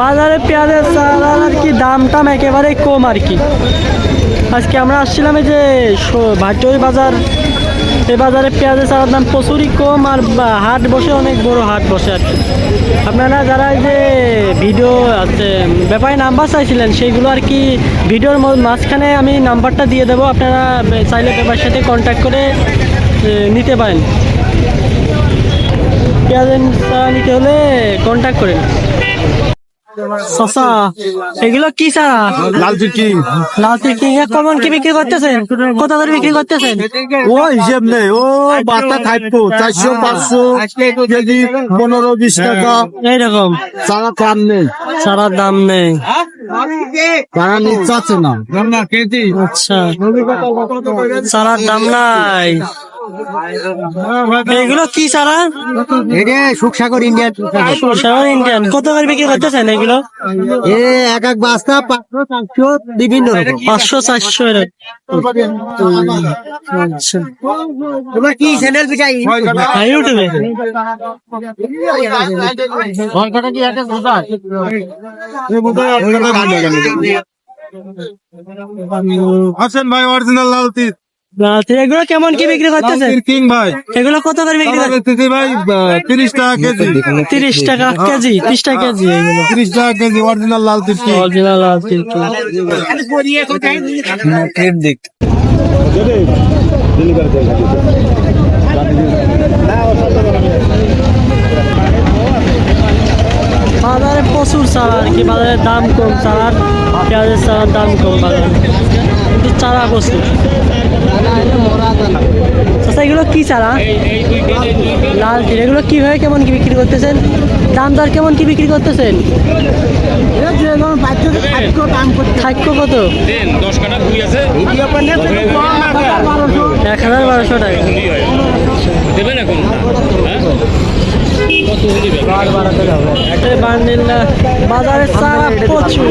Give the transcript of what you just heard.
বাজারে পেঁয়াজের চালার আর কি দাম টাম একেবারে কম আর কি? আজকে আমরা আসছিলাম এই যে ভাটই বাজার। এই বাজারে পেঁয়াজের চালার দাম প্রচুরই কম আর হাট বসে অনেক বড় হাট বসে আর কি। আপনারা যারা এই যে ভিডিও আছে ব্যাপারে নাম্বার চাইছিলেন, সেইগুলো আর কি ভিডিওর মাঝখানে আমি নাম্বারটা দিয়ে দেবো। আপনারা চাইলে ব্যাপারের সাথে কন্ট্যাক্ট করে নিতে পারেন। পেঁয়াজের চারা নিতে হলে কন্ট্যাক্ট করেন। শশা এগুলো কি চারা? লাল চিকি লাল কি কমন কি বিক্রি করতেছেন? কত করে বিক্রি করতেছেন? ও হিসেব নেই ও বার্তা থাকব চারশো পাঁচশো কেজি পনেরো বিশ টাকা। এইরকম। সারা দাম নেই। সারা দাম নেই। তারা নিচ্ছে না। আচ্ছা। সারার দাম নাই। এগুলো কি সারা? এটা সুখসাগর ইন্ডিয়ান সারা ইন্ডিয়ান। কত করে বিক্রি করতেছেন এগুলো এ এক এক বাস্তা পাঁচশো চারশো বিভিন্ন রকম। পাঁচশো চারশো এরকম। আচ্ছা। তোমার কি হ্যাঁ, ইউটিউবে ঘন্টাটা কি একটা বোঝা? হাসান ভাই অরিজিনাল লাল তীর। এগুলো কেমন কি বিক্রি কিং ভাই। এগুলো কত করে বিক্রি করতেছেন ভাই তিরিশ টাকা কেজি। তিরিশ টাকা কেজি ত্রিশ টাকা কেজি এগুলো। তিরিশ টাকা কেজি অরিজিনাল লাল বাজারে প্রচুর চারা আর কি বাজারে দাম কম চারার পেঁয়াজের চারার দাম কম বাজারে। কিন্তু চারা প্রচুর। আচ্ছা এগুলো কি চারা? লাল তীর এগুলো কীভাবে কেমন কি বিক্রি করতেছেন? দাম দর কেমন কি বিক্রি করতেছেন? থাক্য কত? এক হাজার বারোশো। টাকা। দেবেন এখন? হ্যাঁ? বান্ডিলটা বাজারে চারা প্রচুর।